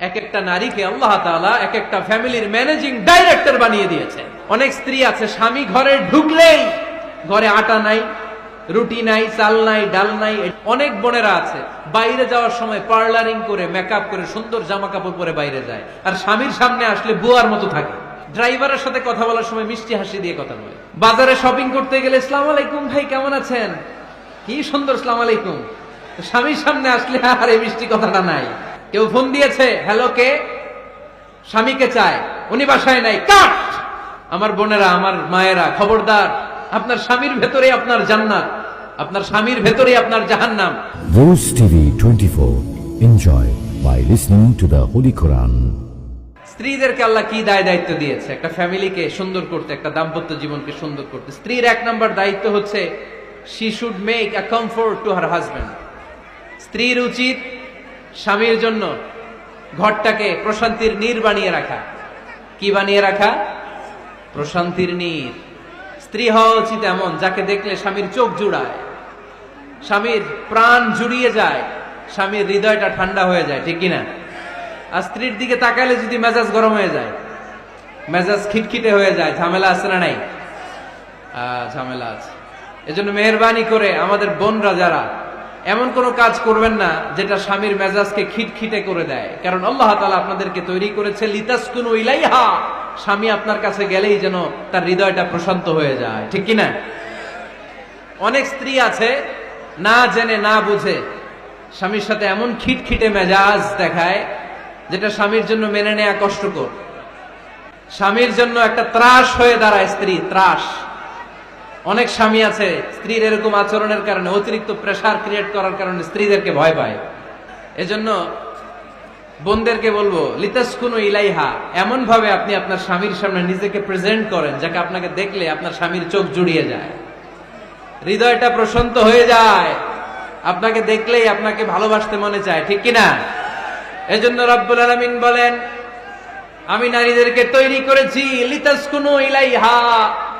এক একটা নারীকে আল্লাহ তাআলা এক একটা ফ্যামিলির ম্যানেজিং ডাইরেক্টর বানিয়ে দিয়েছে। অনেক স্ত্রী আছে, স্বামী ঘরে ঢুকলেই ঘরে আটা নাই, রুটি নাই, চাল নাই, ডাল নাই অনেক বোনেরা আছে, বাইরে যাওয়ার সময় পার্লারিং করে মেকআপ করে, সুন্দর জামা কাপড় পরে বাইরে যায়। আর স্বামীর সামনে আসলে বুয়ার মতো থাকে। ড্রাইভারের সাথে কথা বলার সময় মিষ্টি হাসি দিয়ে কথা বলে। বাজারে শপিং করতে গেলে ইসলাম আলাইকুম ভাই, কেমন আছেন? কি সুন্দর ইসলাম আলাইকুম। স্বামীর সামনে আসলে, আর এই মিষ্টি কথাটা নাই। কেউ ফোন দিয়েছে হ্যালো কে? স্বামীকে চায় উনি বাসায় নাই কাট! আমার বোনেরা আমার মায়েরা খবরদার আপনার স্বামীর ভেতরে আপনার জান্নাত আপনার স্বামীর ভেতরে আপনার জাহান্নাম। Rose TV 24. Enjoy by listening to the Holy Quran. স্ত্রীদেরকে আল্লাহ কি দায় দায়িত্ব দিয়েছে? একটা ফ্যামিলিকে সুন্দর করতে একটা দাম্পত্য জীবনকে সুন্দর করতে। স্ত্রীর এক নম্বর দায়িত্ব হচ্ছে she should make a comfort to her husband স্ত্রীর উচিত স্বামীর জন্য ঘরটাকে প্রশান্তির নীর বানিয়ে রাখা। কি বানিয়ে রাখা? প্রশান্তির নীর। স্ত্রী হওয়া উচিত এমন, যাকে দেখলে স্বামীর চোখ জুড়ায়। স্বামীর প্রাণ জুড়িয়ে যায়, স্বামীর হৃদয়টা ঠান্ডা হয়ে যায়, ঠিক কিনা? আর স্ত্রীর দিকে তাকালে যদি মেজাজ গরম হয়ে যায়, মেজাজ খিটখিটে হয়ে যায়, ঝামেলা আছে না নাই? ঝামেলা আছে। এজন্য মেহরবানি করে আমাদের বোনরা যারা এমন কোন কাজ করবেন না যেটা স্বামীর মেজাজকে খিটখিটে করে দেয়। কারণ আল্লাহ তালা আপনাদেরকে তৈরি করেছে লিতাসকুনু ইলাইহা। স্বামী আপনার কাছে গেলেই যেন তার হৃদয়টা প্রশান্ত হয়ে যায়। ঠিক কিনা? অনেক স্ত্রী আছে, না জেনে, না বুঝে স্বামীর সাথে এমন খিটখিটে মেজাজ দেখায় যেটা স্বামীর জন্য মেনে নেয়া কষ্টকর। স্বামীর জন্য একটা ত্রাস হয়ে দাঁড়ায় স্ত্রী, ত্রাস। অনেক স্বামী আছে, স্ত্রীর এরকম আচরণের কারণে, অতিরিক্ত প্রেসার ক্রিয়েট করার কারণে স্ত্রীদেরকে ভয় পায়। এজন্য বোনদেরকে বলব লিতাস লিতাসকুনু ইলাইহা। এমন ভাবে আপনি আপনার স্বামীর সামনে নিজেকে প্রেজেন্ট করেন, যাকে আপনাকে দেখলে আপনার স্বামীর চোখ জুড়িয়ে যায়। হৃদয়টা প্রশান্ত হয়ে যায়। আপনাকে দেখলেই আপনাকে ভালোবাসতে মনে চায়, ঠিক কিনা? এজন্য রব্বুল আলামিন বলেন, আমি নারীদেরকে তৈরি করেছি লিতাস লিতাসকুনু ইলাইহা।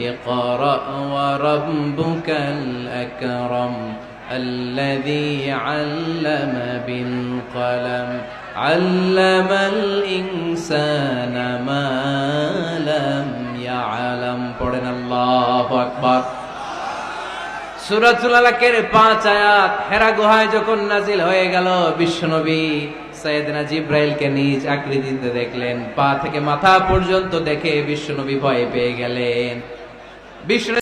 اقرأ وربك الأكرم الذي علم بالقلم علم الإنسان ما لم يعلم পড়েন الله أكبر সুরাতুল আলাকের পাঁচ আয়াত হেরা গুহায় যখন নাজিল হয়ে গেল বিশ্বনবী সৈয়দনা জিব্রাইলকে নিজ আকৃতিতে দেখলেন পা থেকে মাথা পর্যন্ত দেখে বিশ্বনবী ভয় পেয়ে গেলেন Bishre